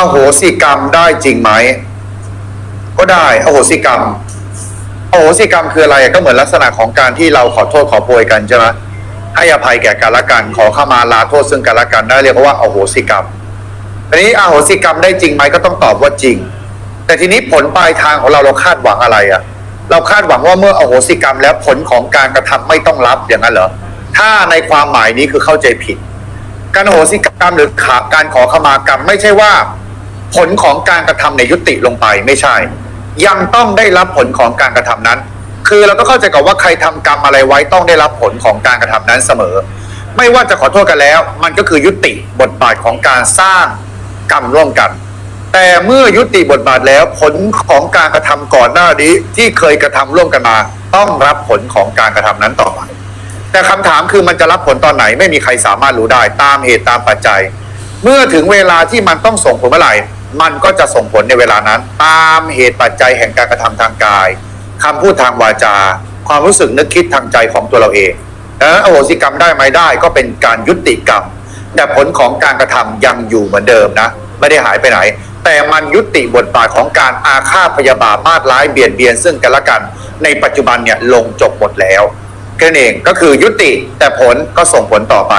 อโหสิกรรมได้จริงไหม ก็ได้อโหสิกรรมอโหสิกรรมคืออะไรก็เหมือนลักษณะของการที่เราขอโทษขอโพยกันใช่ไหมให้อภัยแก่กันและกัน ขอขมาลาโทษซึ่งกันและกันได้เรียกว่าอโหสิกรรมอันนี้อโหสิกรรมได้จริงไหมก็ต้องตอบว่าจริง แต่ทีนี้ผลปลายทางของเราเราคาดหวังอะไรอะเราคาดหวังว่าเมื่ออโหสิกรรมแล้วผลของการกระทำไม่ต้องรับอย่างนั้นเหรอถ้าในความหมายนี้คือเข้าใจผิด การอโหสิกรรมหรือาการขอขมากรรม ไม่ใช่ว่า ผลของการกระทำในยุติลงไปไม่ใช่ ยังต้องได้รับผลของการกระทำนั้น คือเราก็เข้าใจกับว่าใครทำกรรมอะไรไว้ต้องได้รับผลของการกระทำนั้นเสมอ ไม่ว่าจะขอโทษกันแล้ว มันก็คือยุติบทบาทของการสร้างกรรมร่วมกัน แต่เมื่อยุติบทบาทแล้วผลของการกระทำก่อนหน้านี้ที่เคยกระทำร่วมกันมา ต้องรับผลของการกระทำนั้นต่อไปแต่คำถามคือมันจะรับผลตอนไหนไม่มีใครสามารถรู้ได้ตามเหตุตามปัจจัย เมื่อถึงเวลาที่มันต้องส่งผลเมื่อไหร่ มันก็จะส่งผลในเวลานั้นตามเหตุปัจจัยแห่งการกระทำทางกายคำพูดทางวาจา ความรู้สึกนึกคิดทางใจของตัวเราเองดังนั้นอโหสิกรรมได้ไหมได้ก็เป็นการยุติกรรม แต่ผลของการกระทำยังอยู่เหมือนเดิมนะ ไม่ได้หายไปไหน แต่มันยุติบทบาทของการอาฆาตพยาบาทมาดร้ายเบียดเบียนซึ่งกันและกัน ในปัจจุบันเนี่ยลงจบหมดแล้วแค่นั้นเองก็คือยุติแต่ผลก็ส่งผลต่อไป